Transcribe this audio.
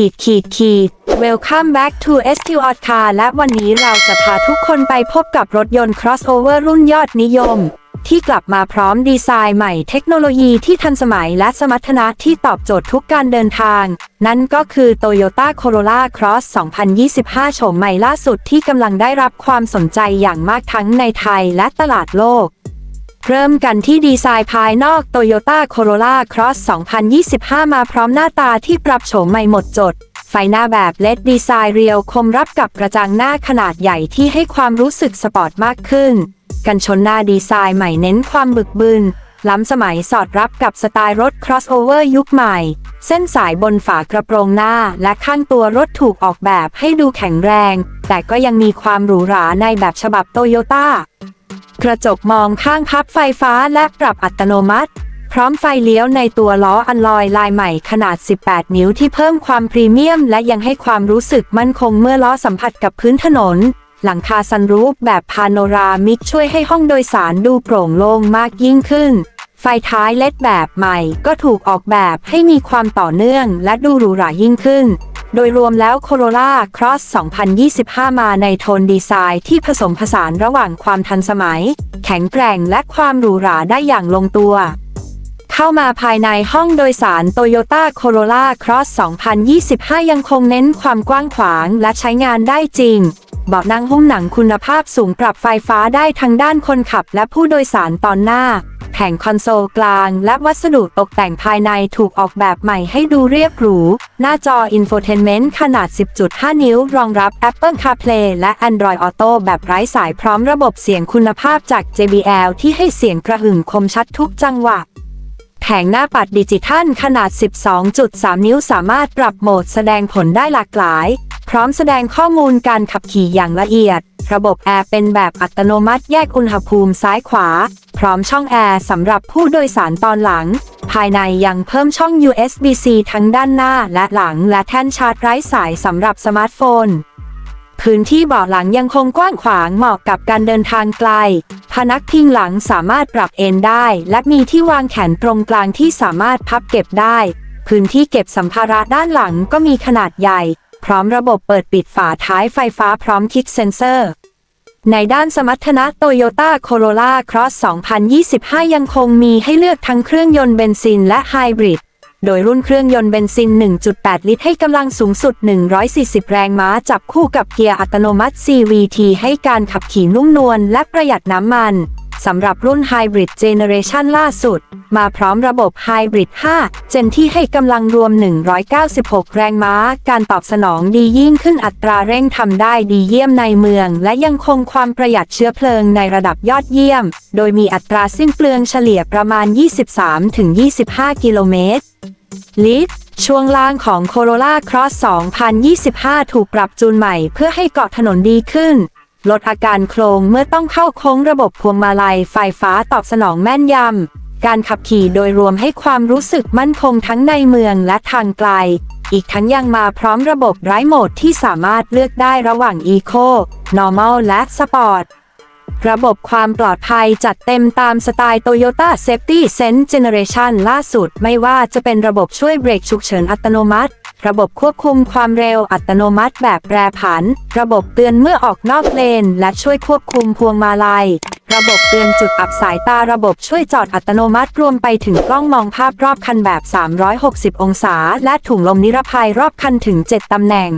ขีดขีดขีด Welcome back to SQ o t Car และวันนี้เราจะพาทุกคนไปพบกับรถยนต์ crossover รุ่นยอดนิยม ที่กลับมาพร้อมดีไซน์ใหม่เทคโนโลยีที่ทันสมัยและสมรรถนะที่ตอบโจทย์ทุกการเดินทาง นั่นก็คือ Toyota Corolla Cross 2025 โฉมใหม่ล่าสุดที่กำลังได้รับความสนใจอย่างมากทั้งในไทยและตลาดโลก เริ่มกันที่ดีไซน์ภายนอก Toyota Corolla Cross 2025 มาพร้อมหน้าตาที่ปรับโฉมใหม่หมดจด ไฟหน้าแบบเลดดีไซน์เรียวคมรับกับกระจังหน้าขนาดใหญ่ที่ให้ความรู้สึกสปอร์ตมากขึ้น กันชนหน้าดีไซน์ใหม่เน้นความบึกบึน ล้ำสมัยสอดรับกับสไตล์รถ crossover ยุคใหม่ เส้นสายบนฝากระโปรงหน้าและข้างตัวรถถูกออกแบบให้ดูแข็งแรง แต่ก็ยังมีความหรูหราในแบบฉบับโตโยต้า กระจกมองข้างพับไฟฟ้าและปรับอัตโนมัติ พร้อมไฟเลี้ยวในตัวล้ออันลอยลายใหม่ขนาด 18 นิ้วที่เพิ่มความพรีเมียม และยังให้ความรู้สึกมั่นคงเมื่อล้อสัมผัสกับพื้นถนน หลังคาซันรูฟแบบพาโนรามิกช่วยให้ห้องโดยสารดูโปร่งโล่งมากยิ่งขึ้น ไฟท้ายเล็ดแบบใหม่ก็ถูกออกแบบให้มีความต่อเนื่องและดูหรูหรายิ่งขึ้น โดยรวมแล้ว Corolla Cross 2025 มาในโทนดีไซน์ที่ผสมผสานระหว่างความทันสมัย แข็งแกร่งและความหรูหราได้อย่างลงตัว เข้ามาภายในห้องโดยสาร Toyota Corolla Cross 2025 ยังคงเน้นความกว้างขวางและใช้งานได้จริงเบาะนั่งหุ้มหนังคุณภาพสูงปรับไฟฟ้าได้ทั้งด้านคนขับและผู้โดยสารตอนหน้า แผงคอนโซลกลาง และวัสดุตกแต่งภายในถูกออกแบบใหม่ให้ดูเรียบหรู หน้าจอ Infotainment ขนาด 10.5 นิ้ว รองรับ Apple CarPlay และ Android Auto แบบไร้สายพร้อมระบบเสียงคุณภาพจาก JBL ที่ให้เสียงกระหึ่มคมชัดทุกจังหวะ แผงหน้าปัดดิจิทัลขนาด 12.3 นิ้วสามารถปรับโหมดแสดงผลได้หลากหลาย พร้อมแสดงข้อมูลการขับขี่อย่างละเอียด ระบบแอร์เป็นแบบอัตโนมัติแยกอุณหภูมิซ้ายขวา พร้อมช่องแอร์สำหรับผู้โดยสารตอนหลัง ภายในยังเพิ่มช่อง USB-C ทั้งด้านหน้าและหลัง และแท่นชาร์จไร้สายสำหรับสมาร์ทโฟน พื้นที่เบาะหลังยังคงกว้างขวางเหมาะกับการเดินทางไกล พนักพิงหลังสามารถปรับเอนได้ และมีที่วางแขนตรงกลางที่สามารถพับเก็บได้ พื้นที่เก็บสัมภาระด้านหลังก็มีขนาดใหญ่ พร้อมระบบเปิดปิดฝาท้ายไฟฟ้าพร้อมคิกเซนเซอร์ ในด้านสมรรถนะ Toyota Corolla Cross 2025 ยังคงมีให้เลือกทั้งเครื่องยนต์เบนซินและไฮบริด โดยรุ่นเครื่องยนต์เบนซิน 1.8 ลิตรให้กำลังสูงสุด 140 แรงม้าจับคู่กับเกียร์อัตโนมัติ CVT ให้การขับขี่นุ่มนวลและประหยัดน้ำมันสำหรับรุ่นไฮบริดเจเนเรชันล่าสุด มาพร้อมระบบไฮบริด5เจนที่ให้กำลังรวม 196 แรงม้า การตอบสนองดียิ่งขึ้นอัตราเร่งทำได้ดีเยี่ยมในเมือง และยังคงความประหยัดเชื้อเพลิงในระดับยอดเยี่ยม โดยมีอัตราสิ้นเปลืองเฉลี่ยประมาณ 23-25 กิโลเมตร ลิตรช่วงล่างของ Corolla Cross 2025 ถูกปรับจูนใหม่เพื่อให้เกาะถนนดีขึ้น ลดอาการโครงเมื่อต้องเข้าโค้งระบบพวงมาลัยไฟฟ้าตอบสนองแม่นยำ การขับขี่โดยรวมให้ความรู้สึกมั่นคงทั้งในเมืองและทางไกล อีกทั้งยังมาพร้อมระบบไร้โหมดที่สามารถเลือกได้ระหว่าง Eco Normal และ Sport ระบบความปลอดภัยจัดเต็มตามสไตล์ Toyota Safety Sense Generation ล่าสุดไม่ว่าจะเป็นระบบช่วยเบรกฉุกเฉินอัตโนมัติ ระบบควบคุมความเร็วอัตโนมัติแบบแปรผัน ระบบเตือนเมื่อออกนอกเลน และช่วยควบคุมพวงมาลัย ระบบเตือนจุดอับสายตาระบบช่วยจอดอัตโนมัติรวมไปถึงกล้องมองภาพรอบคันแบบ 360 องศา และถุงลมนิรภัยรอบคันถึง 7 ตำแหน่ง